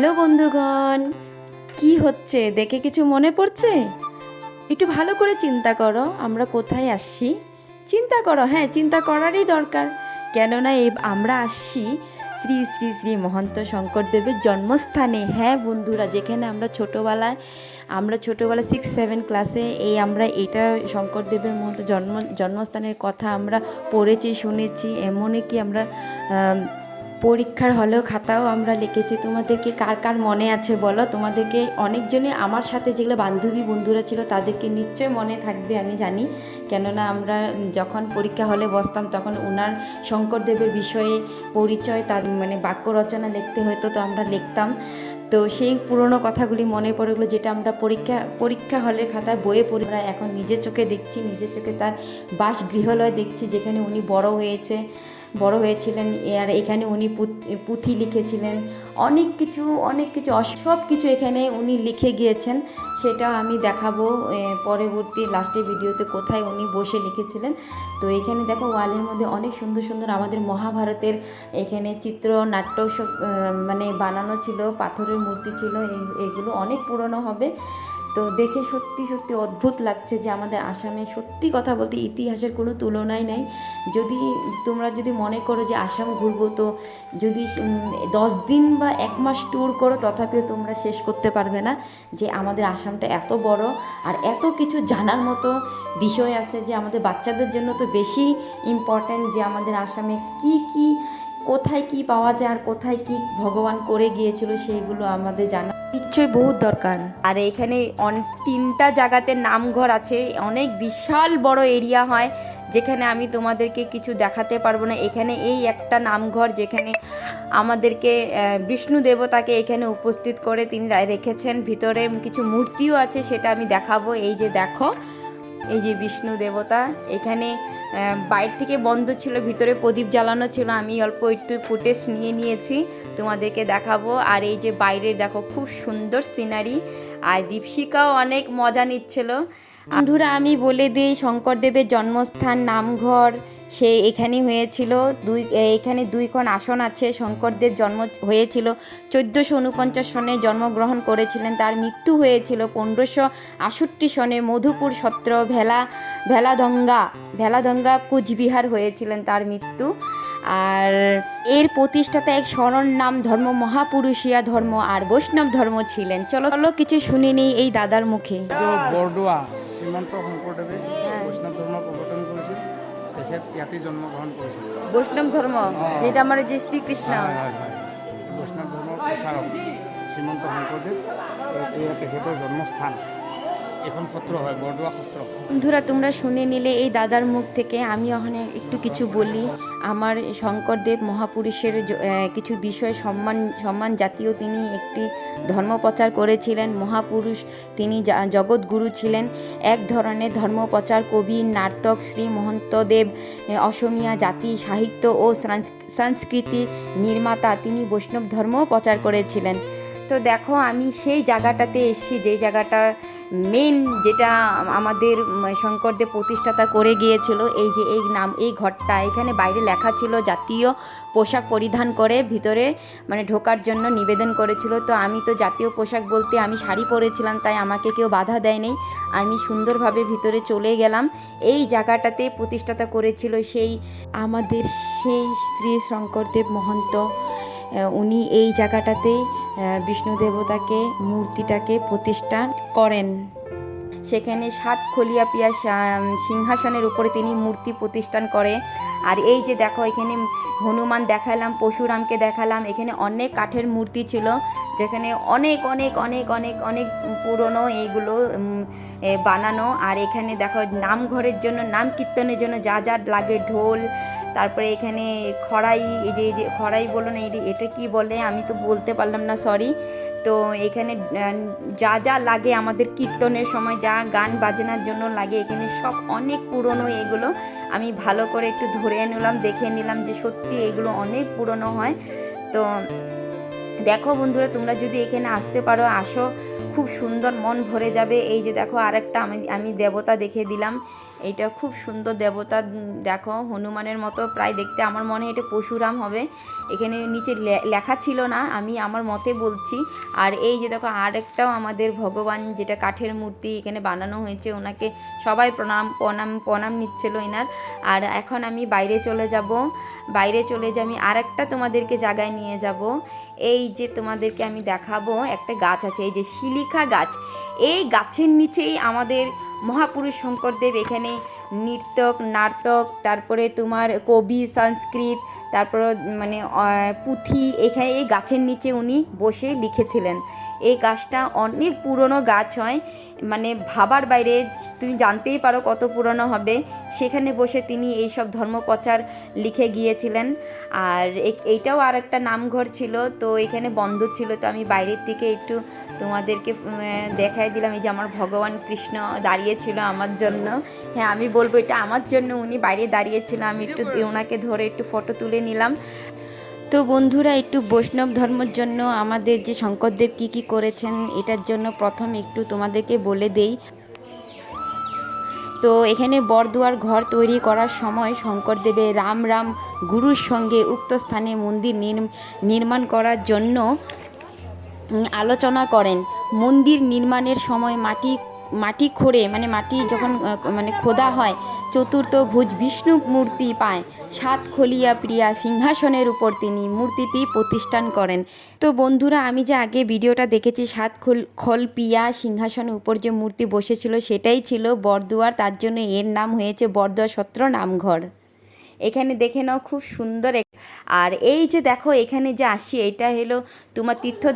Hello বন্ধুগণ কি হচ্ছে? দেখে কিছু মনে পড়ছে? একটু ভালো করে চিন্তা করো আমরা কোথায় আসছি? চিন্তা করো হ্যাঁ চিন্তা করারই দরকার। কেননা এই আমরা আসছি শ্রী শ্রী শ্রী মহন্ত শঙ্করদেবের জন্মস্থানে। হ্যাঁ বন্ধুরা যেখানে আমরা ছোটোবেলায় আমরা ছোটোবেলায় সিক্স সেভেন ক্লাসে এই আমরা এটা শঙ্করদেবের মতো জন্ম জন্মস্থানের কথা আমরা পড়েছি শুনেছি। এমনই কি আমরা আম, পরীক্ষার হলেও খাতাও আমরা লিখেছি। তোমাদেরকে কার কার মনে আছে বলো? তোমাদেরকে অনেকজনে আমার সাথে যেগুলো বান্ধবী বন্ধুরা ছিল তাদেরকে নিশ্চয় মনে থাকবে, আমি জানি। কেননা আমরা যখন পরীক্ষা হলে বসতাম তখন ওনার শঙ্করদেবের বিষয়ে পরিচয়, তার মানে বাক্য রচনা লিখতে হতো তো আমরা লিখতাম। তো সেই পুরনো কথাগুলি মনে পড়ে গেলো যেটা আমরা পরীক্ষা পরীক্ষা হলের খাতায় বইয়ে পড়ি। আমরা এখন নিজের চোখে দেখছি, নিজের চোখে তার বাসগৃহালয় দেখছি যেখানে উনি বড় হয়েছে। বড় হয়েছিলেন। আর এখানে উনি পুঁথি লিখেছিলেন। অনেক কিছু অনেক কিছু সব কিছু এখানে উনি লিখে গিয়েছেন। সেটা আমি দেখাবো পরবর্তী লাস্টের ভিডিওতে কোথায় উনি বসে লিখেছিলেন। তো এখানে দেখো ওয়ালের মধ্যে অনেক সুন্দর সুন্দর আমাদের মহাভারতের এখানে চিত্র, নাট্য মানে বানানো ছিল, পাথরের মূর্তি ছিল এগুলো অনেক পুরনো হবে। তো দেখে সত্যি সত্যি অদ্ভুত লাগছে যে আমাদের আসামে সত্যি কথা বলতে ইতিহাসের কোনো তুলনাই নাই। যদি তোমরা যদি মনে করো যে আসাম ঘুরবো, তো যদি দশ দিন বা এক মাস ট্যুর করো, তথাপিও তোমরা শেষ করতে পারবে না যে আমাদের আসামটা এত বড়। আর এত কিছু জানার মতো বিষয় আছে যে আমাদের বাচ্চাদের জন্য তো বেশি ইম্পর্ট্যান্ট যে আমাদের আসামে কি কি, কোথায় কি পাওয়া যায় আর কোথায় কি ভগবান করে গিয়েছিল সেইগুলো আমাদের জানা নিশ্চয়ই বহুত দরকার। আর এখানে অনেক তিনটা জায়গাতে নামঘর আছে। অনেক বিশাল বড় এরিয়া হয়, যেখানে আমি তোমাদেরকে কিছু দেখাতে পারব না। এখানে এই একটা নামঘর যেখানে আমাদেরকে বিষ্ণু দেবতাকে এখানে উপস্থিত করে তিনি রেখেছেন। ভিতরে কিছু মূর্তিও আছে, সেটা আমি দেখাবো। এই যে দেখো, এই যে বিষ্ণু দেবতা। এখানে বাইরে থেকে বন্ধ ছিল, ভিতরে প্রদীপ জ্বালানো ছিল। আমি অল্প একটু ফুটেজ নিয়ে নিয়েছি। তোমাদেরকে দেখাবো। আর এই যে বাইরে দেখো, খুব সুন্দর সিনারি আর দীপশিকাও অনেক মজা নিচ্ছিল। বন্ধুরা, আমি বলে দিই, শঙ্করদেবের জন্মস্থান নামঘর, সে এখানেই হয়েছিল। দুই, এখানে দুইখন আসন আছে, শঙ্করদেব জন্ম হয়েছিল। চোদ্দোশো উনপঞ্চাশ সনে জন্মগ্রহণ করেছিলেন। তার মৃত্যু হয়েছিল পনেরোশো আষট্টি সনে মধুপুর সত্র ভেলা, ভেলাদঙ্গা ভেলাদঙ্গা কুচবিহার হয়েছিলেন তার মৃত্যু। আর এর প্রতিষ্ঠাতা এক স্মরণ নাম ধর্ম মহাপুরুষিয়া ধর্ম আর বৈষ্ণব ধর্ম ছিলেন। চলো চলো কিছু শুনে নিই এই দাদার মুখে। এইটো বৰদোৱা শ্ৰীমন্ত শংকৰদেৱে বৈষ্ণৱ ধৰ্ম প্ৰৱৰ্তন কৰিছিল তেখেত ইয়াতেই জন্মগ্ৰহণ কৰিছিল বৈষ্ণব ধর্ম? যেটা আমার যে শ্রীকৃষ্ণ। হয় হয় হয়। বৈষ্ণৱ ধৰ্মৰ প্ৰচাৰক শ্ৰীমন্ত শংকৰদেৱ এয়া তেখেতৰ জন্মস্থান। এইখন সত্ৰ হয় সত্ৰ বন্ধুরা, তোমরা শুনে নিলে এই দাদার মুখ থেকে। আমি ওখানে একটু কিছু বলি। আমার শঙ্করদেব মহাপুরুষের কিছু বিষয় সম্মান সম্মান জাতীয় তিনি একটি ধর্ম প্রচার করেছিলেন। মহাপুরুষ তিনি জগৎগুরু ছিলেন। এক ধরনের ধর্ম প্রচার কবি, নাটক, শ্রী মহন্তদেব অসমিয়া জাতি, সাহিত্য ও সংস- সংস্কৃতি নির্মাতা। তিনি বৈষ্ণব ধর্ম প্রচার করেছিলেন। তো দেখো, আমি সেই জায়গাটাতে এসেছি, যেই জায়গাটা মেন যেটা আমাদের শঙ্করদেব প্রতিষ্ঠাতা করে গিয়েছিল। এই যে, এই নাম, এই ঘরটা, এখানে বাইরে লেখা ছিল জাতীয় পোশাক পরিধান করে, ভিতরে মানে ঢোকার জন্য নিবেদন করেছিল। তো আমি তো জাতীয় পোশাক বলতে আমি শাড়ি পরেছিলাম, তাই আমাকে কেউ বাধা দেয়নি। আমি সুন্দরভাবে ভিতরে চলে গেলাম। এই জায়গাটাতে প্রতিষ্ঠাতা করেছিল সেই, আমাদের সেই শ্রী শঙ্করদেব মহন্ত উনি এই জায়গাটাতেই বিষ্ণু দেবতাকে, মূর্তিটাকে প্রতিষ্ঠা করেন। সেখানে সাত খলিয়া পিয়া সিংহাসনের উপরে তিনি মূর্তি প্রতিষ্ঠান করে। আর এই যে দেখো, এখানে হনুমান দেখালাম, পশুরামকে দেখালাম, এখানে অনেক কাঠের মূর্তি ছিল, যেখানে অনেক অনেক অনেক অনেক অনেক পুরনো এইগুলো বানানো। আর এখানে দেখো, নামঘরের জন্য নাম কীর্তনের জন্য যা যা লাগে, ঢোল তারপরে এখানে খড়াই, এই যে এই যে, খড়াই বলো না এটা কি বলে? আমি তো বলতে পারলাম না সরি তো এখানে যা যা লাগে আমাদের কীর্তনের সময়, যা গান বাজনার জন্য লাগে, এখানে সব অনেক পুরনো এগুলো। আমি ভালো করে একটু ধরে নিলাম, দেখে নিলাম যে সত্যি এগুলো অনেক পুরনো হয়। তো দেখো বন্ধুরা, তোমরা যদি এখানে আসতে পারো, আসো। খুব সুন্দর মন ভরে যাবে। এই যে দেখো, আরেকটা আমি আমি দেবতা দেখে দিলাম। এটা খুব সুন্দর দেবতা, দেখো হনুমানের মতো প্রায় দেখতে। আমার মনে হয় এটা পশুরাম হবে। এখানে নিচে লেখা ছিল না, আমি আমার মতে বলছি। আর এই যে দেখো, আরেকটাও আমাদের ভগবান যেটা কাঠের মূর্তি এখানে বানানো হয়েছে, ওনাকে সবাই প্রণাম প্রণাম প্রণাম নিচ্ছিল এনার। আর এখন আমি বাইরে চলে যাব। বাইরে চলে যে আমি আরেকটা তোমাদেরকে জায়গায় নিয়ে যাব। এই যে তোমাদেরকে আমি দেখাবো, একটা গাছ আছে, এই যে শিলিখা গাছ। এই গাছের নিচেই আমাদের মহাপুরুষ শঙ্করদেব এখানে নৃত্যক, নাটক, তারপরে তোমার কবি, সংস্কৃত, তারপর মানে পুঁথি, এখানে এই গাছের নিচে উনি বসে লিখেছিলেন। এই গাছটা অনেক পুরনো গাছ হয়। মানে ভাবার বাইরে তুমি জানতেই পারো কত পুরনো হবে। সেখানে বসে তিনি এইসব ধর্মপ্রচার লিখে গিয়েছিলেন। আর এইটাও আর একটা নামঘর ছিল। তো এখানে বন্ধ ছিল। তো আমি বাইরের থেকে একটু তোমাদেরকে দেখাই দিলাম। এই যে আমার ভগবান কৃষ্ণ দাঁড়িয়েছিল আমার জন্য। হ্যাঁ আমি বলব এটা আমার জন্য। উনি বাইরে দাঁড়িয়েছিল আমি একটু ওনাকে ধরে একটু ফটো তুলে নিলাম। তো বন্ধুরা, একটু বৈষ্ণব ধর্মের জন্য আমাদের যে শঙ্করদেব কি কি করেছেন, এটার জন্য প্রথম একটু তোমাদেরকে বলে দেই। তো এখানে বরদুয়ার ঘর তৈরি করার সময় শঙ্করদেবের রাম রাম গুরুর সঙ্গে উক্ত স্থানে মন্দির নির্ম- নির্মাণ করার জন্য আলোচনা করেন। মন্দির নির্মাণের সময় মাটি মাটি খোঁড়ে মানে মাটি যখন মানে খোদা হয়, চতুর্থ ভুজ বিষ্ণু মূর্তি পায়। সাত খলিয়া প্রিয়া সিংহাসনের উপর তিনি মূর্তিটি প্রতিষ্ঠান করেন। তো বন্ধুরা, আমি যে আগে ভিডিওটা দেখেছি, সাত খোল খলপিয়া সিংহাসনের উপর যে মূর্তি বসেছিল, সেটাই ছিল বরদুয়ার। তার জন্য এর নাম হয়েছে বরদুয়ার সত্র নামঘর। এখানে দেখে নাও খুব সুন্দর আর এই যে দেখো এখানে যে আসি, এটা হলো তোমার তীর্থ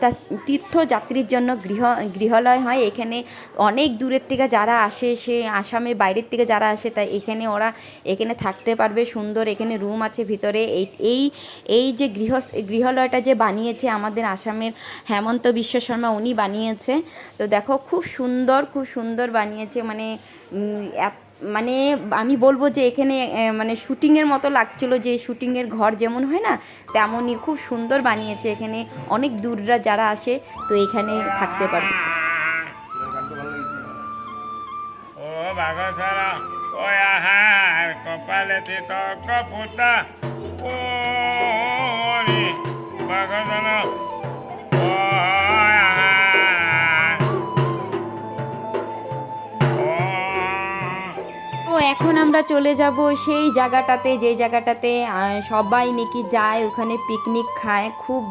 তীর্থযাত্রীর জন্য গৃহ গৃহালয় হয়। এখানে অনেক দূরের থেকে যারা আসে, সে আসামে বাইরের থেকে যারা আসে, তাই এখানে ওরা এখানে থাকতে পারবে। সুন্দর এখানে রুম আছে ভিতরে। এই এই এই যে গৃহ গৃহালয়টা যে বানিয়েছে আমাদের আসামের হেমন্ত বিশ্ব শর্মা, উনি বানিয়েছে। তো দেখো খুব সুন্দর খুব সুন্দর বানিয়েছে। মানে এত- মানে আমি বলব যে এখানে মানে শুটিংয়ের মতো লাগছিল যে শুটিংয়ের ঘর যেমন হয় না তেমনই খুব সুন্দর বানিয়েছে এখানে অনেক দূররা যারা আসে তো এখানে থাকতে আহার কপালে এখন আমরা চলে যাব সেই জায়গাটাতে, যে জায়গাটাতে সবাই নাকি যায়, ওখানে পিকনিক খায়। খুব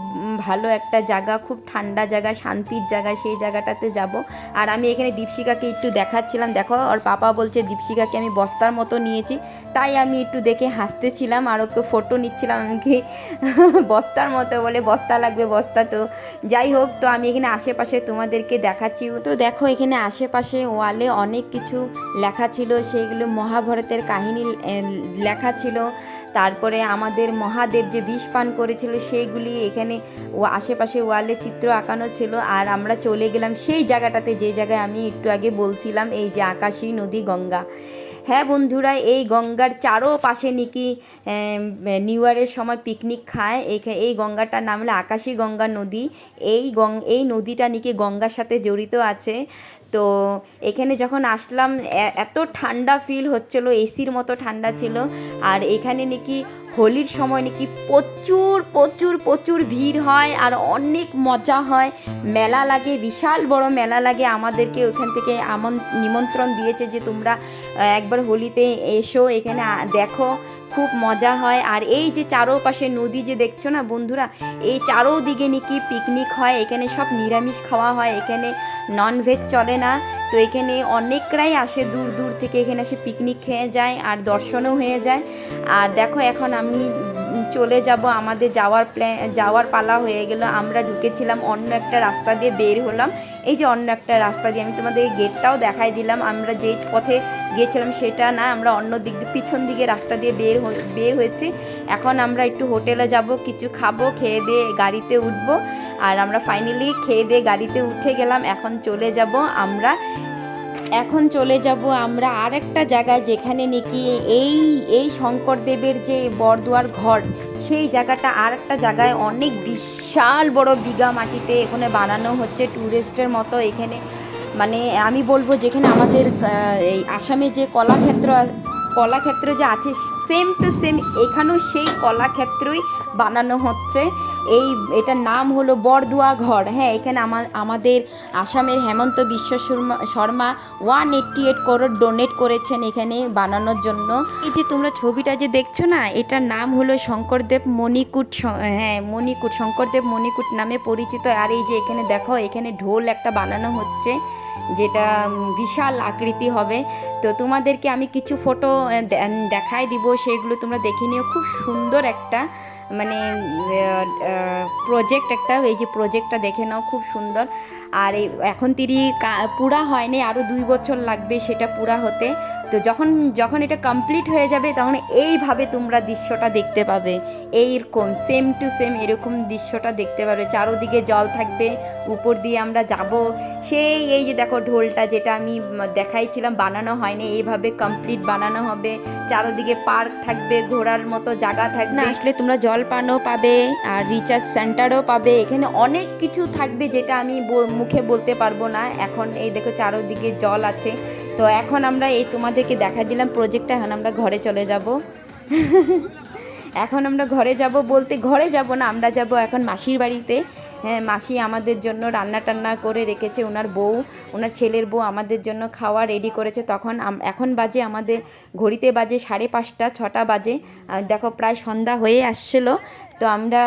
ভালো একটা জায়গা, খুব ঠান্ডা জায়গা, শান্তির জায়গা, সেই জায়গাটাতে যাব। আর আমি এখানে দীপশিকাকে একটু দেখাচ্ছিলাম। দেখো, ওর পাপা বলছে দীপশিকাকে আমি বস্তার মতো নিয়েছি। তাই আমি একটু দেখে হাসতেছিলাম আর ওকে ফটো নিচ্ছিলাম আমি কি বস্তার মতো বলে, বস্তা লাগবে, বস্তা তো। যাই হোক, তো আমি এখানে আশেপাশে তোমাদেরকে দেখাচ্ছি। তো দেখো, এখানে আশেপাশে ওয়ালে অনেক কিছু লেখা ছিল। সেগুলো মহাভারতের কাহিনী লেখা ছিল। তারপরে আমাদের মহাদেব যে বিষ পান করেছিল, সেইগুলি এখানে ও আশেপাশে ওয়ালে চিত্র আঁকানো ছিল। আর আমরা চলে গেলাম সেই জায়গাটাতে, যে জায়গায় আমি একটু আগে বলছিলাম, এই যে আকাশী নদী গঙ্গা। হ্যাঁ বন্ধুরা, এই গঙ্গার চারো পাশে নাকি নিউ ইয়ারের সময় পিকনিক খায়। এই গঙ্গাটার নাম হলো আকাশী গঙ্গা নদী। এই গং, এই নদীটা নাকি গঙ্গার সাথে জড়িত আছে। তো এখানে যখন আসলাম এত ঠান্ডা ফিল হচ্ছিল, এসির মতো ঠান্ডা ছিল। আর এখানে নাকি হোলির সময় নাকি প্রচুর প্রচুর প্রচুর ভিড় হয় আর অনেক মজা হয়। মেলা লাগে, বিশাল বড় মেলা লাগে। আমাদেরকে ওখান থেকে আমন, নিমন্ত্রণ দিয়েছে যে তোমরা একবার হোলিতে এসো, এখানে দেখো। খুব মজা হয়। আর এই যে চারোপাশে নদী যে দেখছ না বন্ধুরা, এই চারোদিকে নাকি পিকনিক হয়। এখানে সব নিরামিষ খাওয়া হয়। এখানে ননভেজ চলে না। তো এখানে অনেকরাই আসে দূর দূর থেকে। এখানে এসে পিকনিক খেয়ে যায় আর দর্শনও হয়ে যায়। আর দেখো এখন আমি চলে যাব। আমাদের যাওয়ার প্ল্যান যাওয়ার পালা হয়ে গেল। আমরা ঢুকেছিলাম অন্য একটা রাস্তা দিয়ে বের হলাম। এই যে অন্য একটা রাস্তা দিয়ে আমি তোমাদের গেটটাও দেখাই দিলাম। আমরা যে পথে গিয়েছিলাম সেটা না, আমরা অন্য দিক দিয়ে, পিছন দিকে রাস্তা দিয়ে বের বের হয়েছি। এখন আমরা একটু হোটেলে যাব, কিছু খাব, খেয়ে দিয়ে গাড়িতে উঠবো। আর আমরা ফাইনালি খেয়ে দিয়ে গাড়িতে উঠে গেলাম, এখন চলে যাব আমরা। এখন চলে যাব আমরা আর একটা জায়গায় যেখানে নাকি এই এই শঙ্করদেবের যে বরদুয়ার ঘর, সেই জায়গাটা আর একটা জায়গায় অনেক বিশাল বড় বিঘা মাটিতে এখানে বানানো হচ্ছে ট্যুরিস্টের মতো এখানে। মানে আমি বলব যেখানে আমাদের এই আসামে যে কলাক্ষেত্র কলাক্ষেত্র যে আছে সেম টু সেম এখানেও সেই কলাক্ষেত্রই বানানো হচ্ছে। এই, এটার নাম হলো বরদুয়া ঘর। হ্যাঁ এখানে আমাদের আসামের Himanta Biswa Sarma Sarma one eighty eight crore donate করেছেন এখানে বানানোর জন্য। এই যে তোমরা ছবিটা যে দেখছ না, এটার নাম হলো শঙ্করদেব মণিকুট হ্যাঁ মণিকুট, শঙ্করদেব মণিকুট নামে পরিচিত। আর এই যে এখানে দেখো, এখানে ঢোল একটা বানানো হচ্ছে। যেটা বিশাল আকৃতি হবে। তো তোমাদেরকে আমি কিছু ফটো দেখাই দিব। সেইগুলো তোমরা দেখে নিও। খুব সুন্দর একটা মানে প্রজেক্ট একটা, এই যে প্রজেক্টটা দেখে নাও, খুব সুন্দর। আর এখন তিনি পুরা হয়নি আরও দুই বছর লাগবে সেটা পুরা হতে। তো যখন যখন এটা কমপ্লিট হয়ে যাবে, তখন এইভাবে তোমরা দৃশ্যটা দেখতে পাবে। এইরকম সেম টু সেম এরকম দৃশ্যটা দেখতে পাবে। চারোদিকে জল থাকবে, উপর দিয়ে আমরা যাব। সেই, এই যে দেখো ঢোলটা যেটা আমি দেখাইছিলাম, বানানো হয়নি। এইভাবে কমপ্লিট বানানো হবে। চারোদিকে পার্ক থাকবে, ঘোরার মতো জায়গা থাকবে। আসলে তোমরা জলপানও পাবে আর রিচার্জ সেন্টারও পাবে। এখানে অনেক কিছু থাকবে যেটা আমি মুখে বলতে পারব না। এখন এই দেখো চারোদিকে জল আছে। তো এখন আমরা এই তোমাদেরকে দেখা দিলাম প্রজেক্টটা এখন আমরা ঘরে চলে যাব। এখন আমরা ঘরে যাব বলতে ঘরে যাব না, আমরা যাব এখন মাসির বাড়িতে। হ্যাঁ মাসি আমাদের জন্য রান্না টান্না করে রেখেছে ওনার বউ ওনার ছেলের বউ আমাদের জন্য খাওয়া রেডি করেছে। তখন এখন বাজে আমাদের, ঘড়িতে বাজে সাড়ে পাঁচটা, ছটা বাজে। দেখো প্রায় সন্ধ্যা হয়ে আসছিল, তো আমরা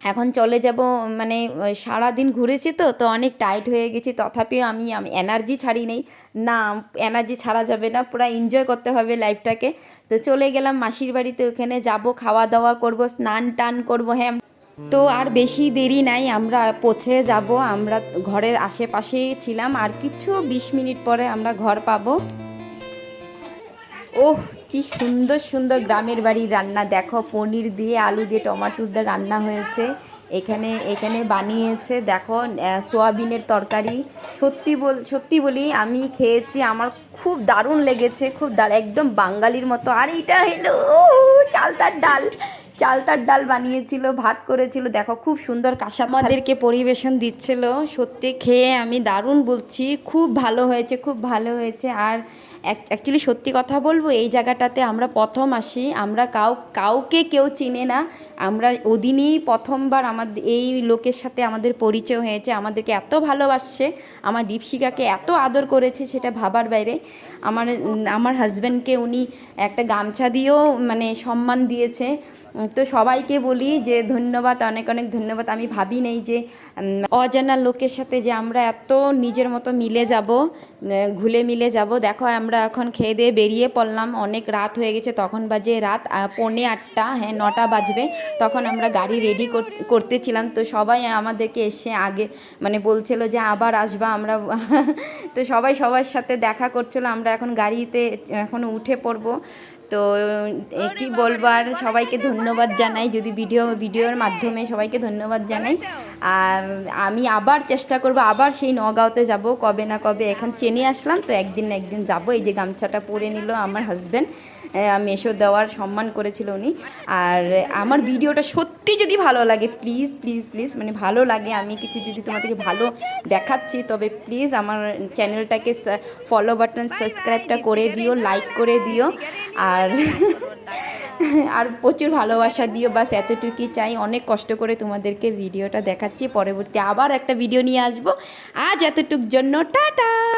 এখন চলে যাব মানে সারাদিন ঘুরেছি তো তো অনেক টাইট হয়ে গেছি। তথাপিও আমি আমি এনার্জি ছাড়ি নেই। না এনার্জি ছাড়া যাবে না, পুরো এনজয় করতে হবে লাইফটাকে তো চলে গেলাম মাসির বাড়িতে, ওখানে যাব খাওয়া দাওয়া করব স্নান টান করব হ্যাঁ। তো আর বেশি দেরি নাই, আমরা পৌঁছে যাব, আমরা ঘরের আশেপাশে ছিলাম। আর কিছু বিশ মিনিট পরে আমরা ঘর পাবো। ওহ কি সুন্দর সুন্দর গ্রামের বাড়ির রান্না। দেখো, পনির দিয়ে আলু দিয়ে টমাটোর দিয়ে রান্না হয়েছে। এখানে এখানে বানিয়েছে, দেখো সোয়াবিনের তরকারি। সত্যি বল, সত্যি বলি, আমি খেয়েছি, আমার খুব দারুণ লেগেছে, খুব একদম বাঙালির মতো। আর এটা হলো চালতার ডাল। চালতার ডাল বানিয়েছিল, ভাত করেছিল। দেখো, খুব সুন্দর কাঁসা আমাদেরকে পরিবেশন দিচ্ছিল। সত্যি খেয়ে আমি দারুণ বলছি, খুব ভালো হয়েছে, খুব ভালো হয়েছে। আর অ্যাকচুয়ালি সত্যি কথা বলব, এই জায়গাটাতে আমরা প্রথম আসি, আমরা কাউ, কাউকে কেউ চিনে না, আমরা ওদিনই প্রথমবার আমাদের এই লোকের সাথে আমাদের পরিচয় হয়েছে, আমাদেরকে এত ভালোবাসছে, আমার দীপশিকাকে এত আদর করেছে সেটা ভাবার বাইরে, আমার আমার হাজব্যান্ডকে উনি একটা গামছা দিয়েও মানে সম্মান দিয়েছে তো সবাইকে বলি যে ধন্যবাদ, অনেক অনেক ধন্যবাদ, আমি ভাবি নেই যে অজানা লোকের সাথে যে আমরা এত নিজের মতো মিলে যাব ঘুলে মিলে যাব। দেখো, আমরা এখন খেয়ে দিয়ে বেরিয়ে পড়লাম। অনেক রাত হয়ে গেছে, তখন বাজে রাত পৌনে আটটা হ্যাঁ নটা বাজবে। তখন আমরা গাড়ি রেডি করতেছিলাম। তো সবাই আমাদেরকে এসে আগে মানে বলছিল যে, আবার আসবা, আমরা তো সবাই সবার সাথে দেখা করছিল। আমরা এখন গাড়িতে, এখন উঠে পড়ব। তো কি বলব আর সবাইকে ধন্যবাদ জানাই যদি ভিডিও ভিডিওর মাধ্যমে সবাইকে ধন্যবাদ জানাই। আর আমি আবার চেষ্টা করব আবার সেই নগাঁওতে যাব কবে না কবে এখন চেনে আসলাম তো একদিন না একদিন যাব। এই যে গামছাটা পরে নিল আমার হাজব্যান্ড মেশো দেওয়ার সম্মান করেছিল উনি। আর আমার ভিডিওটা সত্যি যদি ভালো লাগে প্লিজ প্লিজ প্লিজ মানে ভালো লাগে আমি কিছু যদি তোমাদেরকে ভালো দেখাচ্ছি তবে প্লিজ আমার চ্যানেলটাকে ফলো বাটন সাবস্ক্রাইবটা করে দিও লাইক করে দিও। আর আর প্রচুর ভালোবাসা দিও। বাস এতটুকুই চাই। অনেক কষ্ট করে তোমাদেরকে ভিডিওটা দেখাচ্ছি। পরবর্তী আবার একটা ভিডিও নিয়ে আসব। আজ এতটুক জন্য, টাটা!